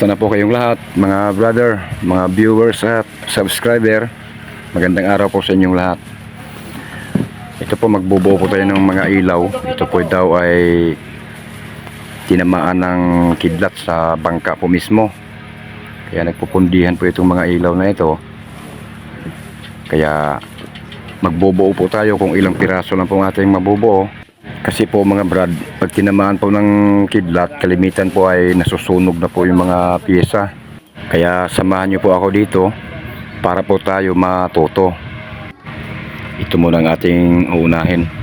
Kumusta na po kayong lahat, mga brother, mga viewers at subscriber. Magandang araw po sa inyong lahat. Ito po magbubuo po tayo ng mga ilaw. Ito po daw ay tinamaan ng kidlat sa bangka po mismo. Kaya nagpupundihan po itong mga ilaw na ito. Kaya magbubuo po tayo kung ilang piraso lang po ating mabubuo. Kasi po mga brad, pag tinamaan po ng kidlat, kalimitan po ay nasusunog na po yung mga pyesa. Kaya samahan niyo po ako dito para po tayo matuto. Ito muna ang ating uunahin.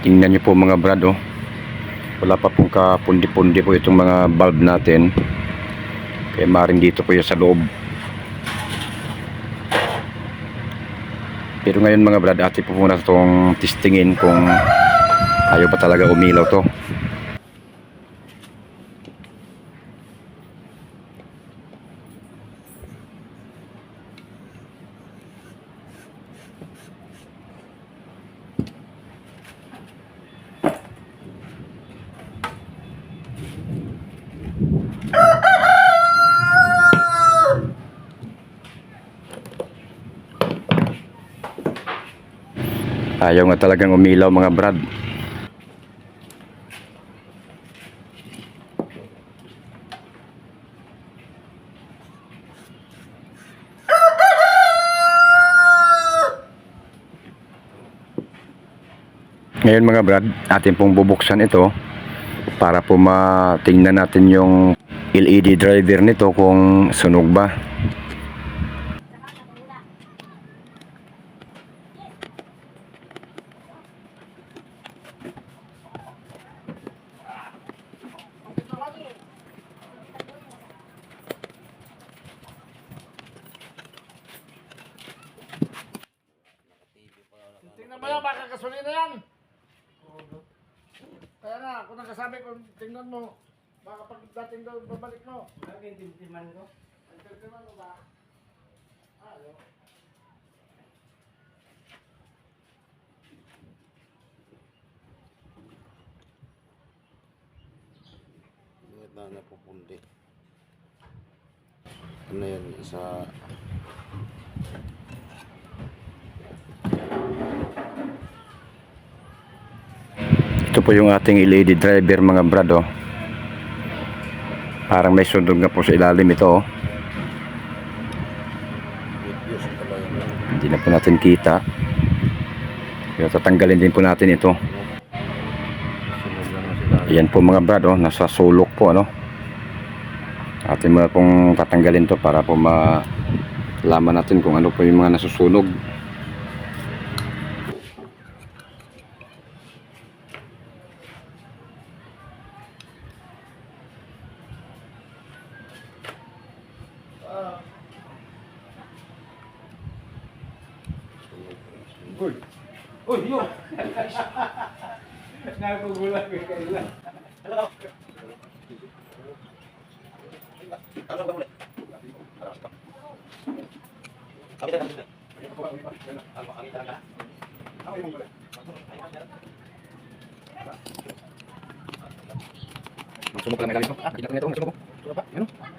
Tingnan niyo po mga brad oh. Wala pa pong kapundi-pundi po itong mga bulb natin. Kaya maring dito po yun sa loob. Pero ngayon mga brad, ati po muna itong testingin kung ayaw ba talaga umilaw to. Ayaw nga talagang umilaw mga brad. Ngayon mga brad, atin pong bubuksan ito para po matingnan natin yung LED driver nito kung sunog ba. Yan, baka gasolina yan. Kaya nga, kung nagkasabi ko, tingnan mo, baka pag dating daw babalik mo. Ang tintiman ko? Ang tintiman mo ba? Ayaw. Bakit na napupundi? Ano yun? Isa... Ito po yung ating LED driver mga brad oh. Parang may sunog nga po sa ilalim ito oh. Hindi na po natin kita. Pero tatanggalin din po natin ito. Na. Ayan po mga brad oh, nasa sulok po ano. Atin mo pong tatanggalin to para po malaman natin kung ano po yung mga nasusunog. Uy! Uy, yun! Nagugulat ko kailan. Sunog pala may galit mo. Ah, kita ko nito, sunog ko. Sunog pa, yun oh.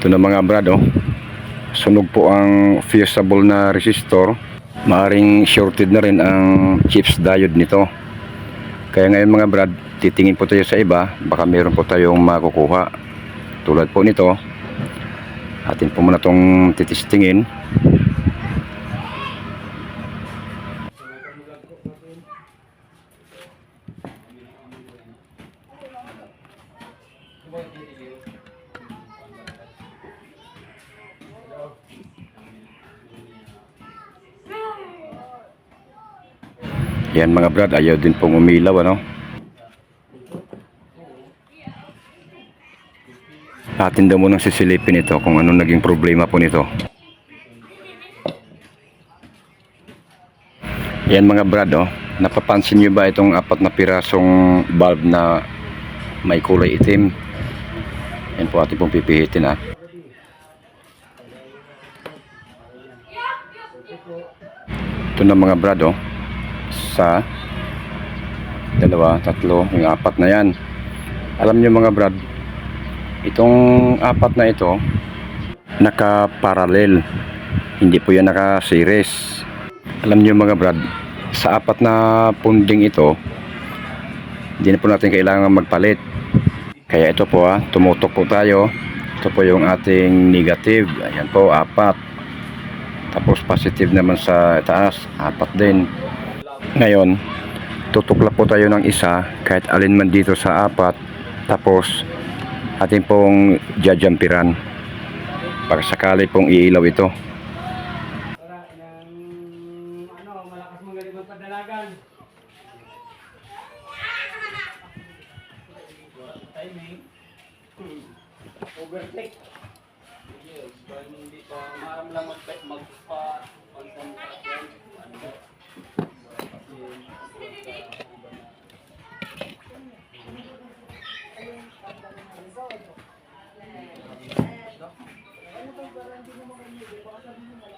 Ito na mga brad oh. Sunog po ang fusible na resistor. Maaring shorted na rin ang chips diode nito. Kaya ngayon mga brad, titingin po tayo sa iba, baka meron po tayong makukuha. Tulad po nito. Atin po muna itong titistingin. Yan mga brad, ayaw din pong umilaw ano. Atin daw munang sisilipin ito kung ano naging problema po nito. Yan mga brad oh, napapansin nyo ba itong apat na pirasong bulb na may kulay itim? Yan po atin pong pipihitin ah. Ito na mga brad oh, sa dalawa, tatlo, yung apat na yan. Alam nyo mga brad, itong apat na ito, naka-parallel. Hindi po yan naka-series. Alam nyo mga brad, sa apat na punding ito, hindi na po natin kailangan magpalit. Kaya ito po ah, tumutok po tayo. Ito po yung ating negative. Ayan po, apat. Tapos positive naman sa taas, apat din. Ngayon, tutukla po tayo ng isa kahit alin man dito sa apat. Tapos, ating pong jajampiran. Para sakali pong iilaw ito. Wala ng ano, malakas magaling magpadalagan. Timing. Hmm. Overtake. Yes, kung hindi pa maaram lang magpa magpa pagkontrol ano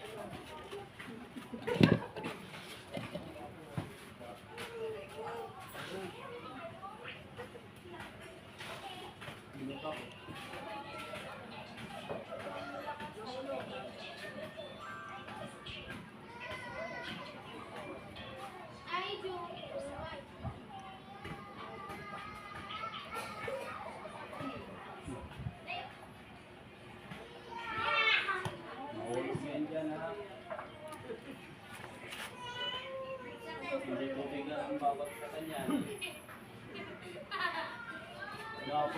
ang babagsakan yan. No,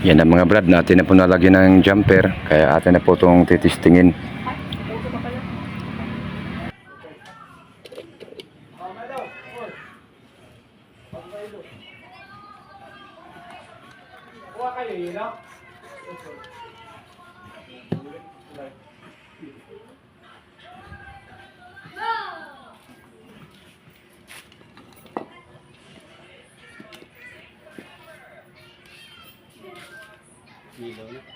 yan. Ang mga brad natin na po nalagyan ng jumper. Kaya atin na po itong titistingin. Kuha kayo, yun no? Ilaw na.